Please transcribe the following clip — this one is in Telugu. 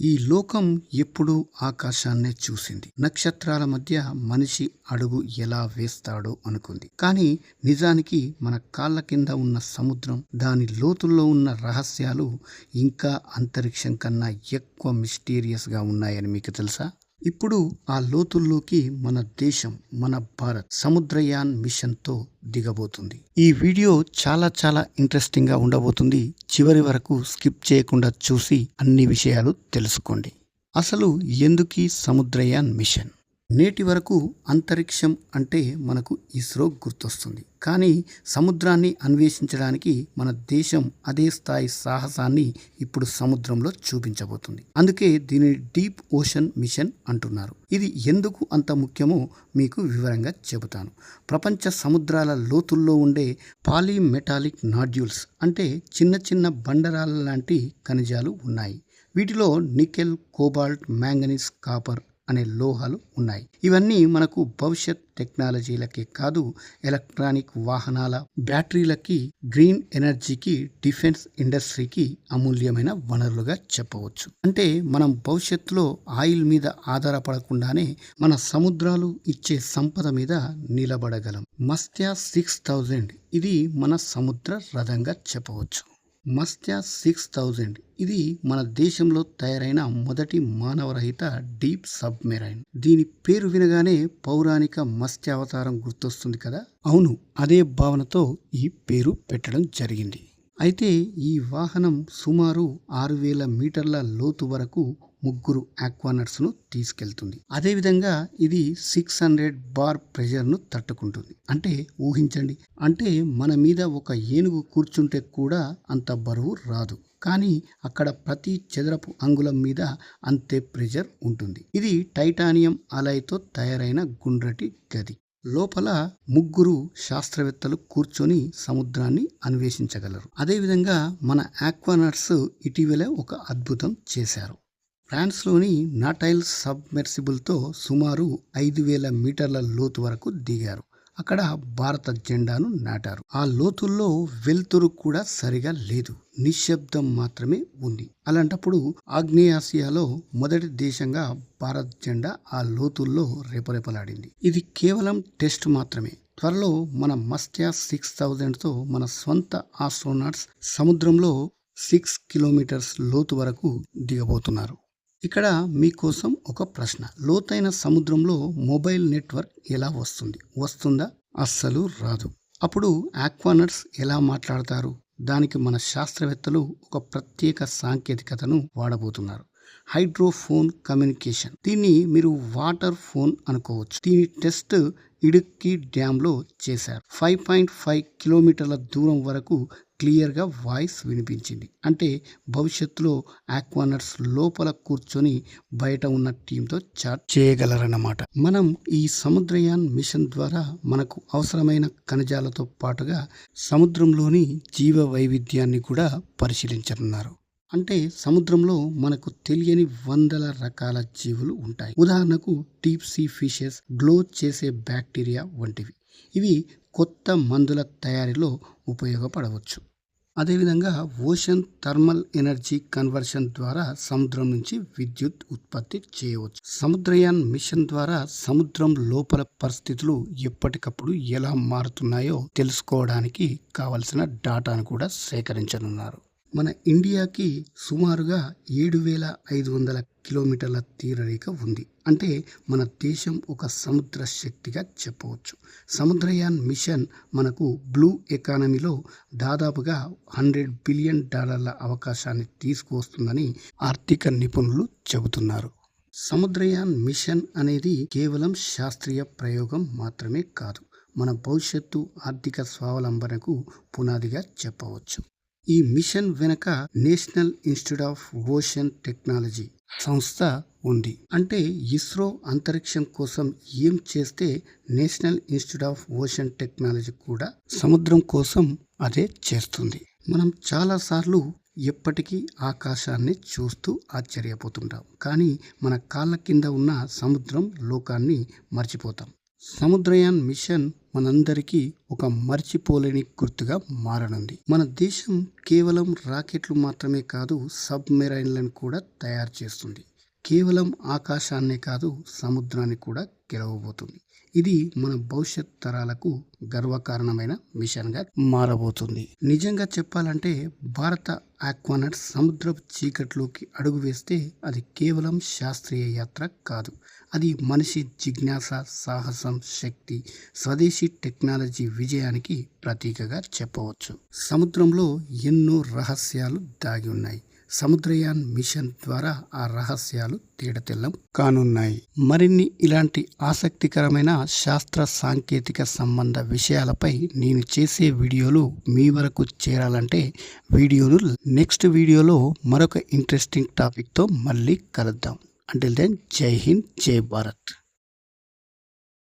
ఈ లోకం ఎప్పుడూ ఆకాశాన్నే చూసింది. నక్షత్రాల మధ్య మనిషి అడుగు ఎలా వేస్తాడో అనుకుంది. కానీ నిజానికి మన కాళ్ళ కింద ఉన్న సముద్రం దాని లోతుల్లో ఉన్న రహస్యాలు ఇంకా అంతరిక్షం కన్నా ఎక్కువ మిస్టీరియస్గా ఉన్నాయని మీకు తెలుసా? ఇప్పుడు ఆ లోతుల్లోకి మన దేశం మన భారత్ సముద్రయాన్ మిషన్తో దిగబోతుంది. ఈ వీడియో చాలా చాలా ఇంట్రెస్టింగ్గా ఉండబోతుంది. చివరి వరకు స్కిప్ చేయకుండా చూసి అన్ని విషయాలు తెలుసుకోండి. అసలు ఎందుకీ సముద్రయాన్ మిషన్? నేటి వరకు అంతరిక్షం అంటే మనకు ఇస్రో గుర్తొస్తుంది. కానీ సముద్రాన్ని అన్వేషించడానికి మన దేశం అదే స్థాయి సాహసాన్ని ఇప్పుడు సముద్రంలో చూపించబోతుంది. అందుకే దీనిని డీప్ ఓషన్ మిషన్ అంటున్నారు. ఇది ఎందుకు అంత ముఖ్యమో మీకు వివరంగా చెబుతాను. ప్రపంచ సముద్రాల లోతుల్లో ఉండే పాలీమెటాలిక్ నాడ్యూల్స్ అంటే చిన్న చిన్న బండరాల లాంటి ఖనిజాలు ఉన్నాయి. వీటిలో నికెల్ కోబాల్ట్ మ్యాంగనీస్ కాపర్ అనే లోహాలు ఉన్నాయి. ఇవన్నీ మనకు భవిష్యత్ టెక్నాలజీలకే కాదు ఎలక్ట్రానిక్ వాహనాల బ్యాటరీలకి గ్రీన్ ఎనర్జీకి డిఫెన్స్ ఇండస్ట్రీకి అమూల్యమైన వనరులుగా చెప్పవచ్చు. అంటే మనం భవిష్యత్తులో ఆయిల్ మీద ఆధారపడకుండానే మన సముద్రాలు ఇచ్చే సంపద మీద నిలబడగలం. మస్త్యా సిక్స్ థౌజండ్. ఇది మన సముద్ర రథంగా చెప్పవచ్చు. మస్త్యా సిక్స్ థౌజండ్. ఇది మన దేశంలో తయారైన మొదటి మానవరహిత డీప్ సబ్మెరైన్. దీని పేరు వినగానే పౌరాణిక మత్స్యావతారం గుర్తొస్తుంది కదా? అవును అదే భావనతో ఈ పేరు పెట్టడం జరిగింది. అయితే ఈ వాహనం సుమారు ఆరు వేల మీటర్ల లోతు వరకు ముగ్గురు ఆక్వానట్స్ను తీసుకెళ్తుంది. అదేవిధంగా ఇది సిక్స్ హండ్రెడ్ బార్ ప్రెషర్ను తట్టుకుంటుంది. అంటే ఊహించండి అంటే మన మీద ఒక ఏనుగు కూర్చుంటే కూడా అంత బరువు రాదు. కానీ అక్కడ ప్రతి చదరపు అంగుళం మీద అంతే ప్రెషర్ ఉంటుంది. ఇది టైటానియం అలైతో తయారైన గుండ్రటి గది. లోపల ముగ్గురు శాస్త్రవేత్తలు కూర్చొని సముద్రాన్ని అన్వేషించగలరు. అదేవిధంగా మన ఆక్వానట్స్ ఇటీవలే ఒక అద్భుతం చేశారు. ఫ్రాన్స్లోని నాటైల్ సబ్మెర్సిబుల్తో సుమారు ఐదు వేల మీటర్ల లోతు వరకు దిగారు. అక్కడ భారత జెండాను నాటారు. ఆ లోతుల్లో వెలుతురు కూడా సరిగా లేదు. నిశ్శబ్దం మాత్రమే ఉంది. అలాంటప్పుడు ఆగ్నేయాసియాలో మొదటి దేశంగా భారత్ జెండా ఆ లోతుల్లో రెపరెపలాడింది. ఇది కేవలం టెస్ట్ మాత్రమే. త్వరలో మన మస్ట్యా సిక్స్ థౌజండ్తో మన స్వంత ఆస్ట్రోనాట్స్ సముద్రంలో సిక్స్ కిలోమీటర్స్ లోతు వరకు దిగబోతున్నారు. ఇక్కడ మీకోసం ఒక ప్రశ్న. లోతైన సముద్రంలో మొబైల్ నెట్వర్క్ ఎలా వస్తుంది? వస్తుందా? అస్సలు రాదు. అప్పుడు ఆక్వానర్స్ ఎలా మాట్లాడతారు? దానికి మన శాస్త్రవేత్తలు ఒక ప్రత్యేక సాంకేతికతను వాడబోతున్నారు. Hydrophone communication. దీన్ని మీరు వాటర్ ఫోన్ అనుకోవచ్చు. దీని టెస్ట్ ఇడుక్కి డ్యాంలో చేశారు. ఫైవ్ పాయింట్ ఫైవ్ కిలోమీటర్ల దూరం వరకు క్లియర్గా వాయిస్ వినిపించింది. అంటే భవిష్యత్తులో ఆక్వానర్స్ లోపల కూర్చొని బయట ఉన్న టీంతో చాట్ చేయగలరన్నమాట. మనం ఈ సముద్రయాన్ మిషన్ ద్వారా మనకు అవసరమైన ఖనిజాలతో పాటుగా సముద్రంలోని జీవ వైవిధ్యాన్ని కూడా పరిశీలించనున్నారు. అంటే సముద్రంలో మనకు తెలియని వందల రకాల జీవులు ఉంటాయి. ఉదాహరణకు డీప్ సీ ఫిషెస్ గ్లో చేసే బ్యాక్టీరియా వంటివి. ఇవి కొత్త మందుల తయారీలో ఉపయోగపడవచ్చు. అదేవిధంగా ఓషన్ థర్మల్ ఎనర్జీ కన్వర్షన్ ద్వారా సముద్రం నుంచి విద్యుత్ ఉత్పత్తి చేయవచ్చు. సముద్రయాన్ మిషన్ ద్వారా సముద్రం లోపల పరిస్థితులు ఎప్పటికప్పుడు ఎలా మారుతున్నాయో తెలుసుకోవడానికి కావలసిన డాటాను కూడా సేకరించనున్నారు. మన ఇండియాకి సుమారుగా ఏడు వేల ఐదు వందల కిలోమీటర్ల తీరరేఖ ఉంది. అంటే మన దేశం ఒక సముద్ర శక్తిగా చెప్పవచ్చు. సముద్రయాన్ మిషన్ మనకు బ్లూ ఎకానమీలో దాదాపుగా హండ్రెడ్ బిలియన్ డాలర్ల అవకాశాన్ని తీసుకువస్తుందని ఆర్థిక నిపుణులు చెబుతున్నారు. సముద్రయాన్ మిషన్ అనేది కేవలం శాస్త్రీయ ప్రయోగం మాత్రమే కాదు మన భవిష్యత్తు ఆర్థిక స్వావలంబనకు పునాదిగా చెప్పవచ్చు. ఈ మిషన్ వెనుక National Institute of Ocean Technology సంస్థ ఉంది. అంటే ఇస్రో అంతరిక్షం కోసం ఏం చేస్తే National Institute of Ocean Technology కూడా సముద్రం కోసం అదే చేస్తుంది. మనం చాలాసార్లు ఎప్పటికీ ఆకాశాన్ని చూస్తూ ఆశ్చర్యపోతుంటాం. కానీ మన కాళ్ళ కింద ఉన్న సముద్రం లోకాన్ని మర్చిపోతాం. సముద్రయాన్ మిషన్ మనందరికీ ఒక మర్చిపోలేని గుర్తుగా మారనుంది. మన దేశం కేవలం రాకెట్లు మాత్రమే కాదు సబ్మెరైన్లను కూడా తయారు చేస్తుంది. కేవలం ఆకాశాన్నే కాదు సముద్రాన్ని కూడా గెలవబోతుంది. ఇది మన భవిష్యత్ తరాలకు గర్వకారణమైన మిషన్గా మారబోతుంది. నిజంగా చెప్పాలంటే భారత ఆక్వానట్ సముద్రపు చీకట్లోకి అడుగు వేస్తే అది కేవలం శాస్త్రీయ యాత్ర కాదు. అది మనిషి జిజ్ఞాస సాహసం శక్తి స్వదేశీ టెక్నాలజీ విజయానికి ప్రతీకగా చెప్పవచ్చు. సముద్రంలో ఎన్నో రహస్యాలు దాగి ఉన్నాయి. సముద్రయాన్ మిషన్ ద్వారా ఆ రహస్యాలు తేడతెల్లం కానున్నాయి. మరిన్ని ఇలాంటి ఆసక్తికరమైన శాస్త్ర సాంకేతిక సంబంధ విషయాలపై నేను చేసే వీడియోలు మీ వరకు చేరాలంటే వీడియోను నెక్స్ట్ వీడియోలో మరొక ఇంట్రెస్టింగ్ టాపిక్తో మళ్ళీ కలుద్దాం. అంటిల్ దెన్ జై హింద్ జై భారత్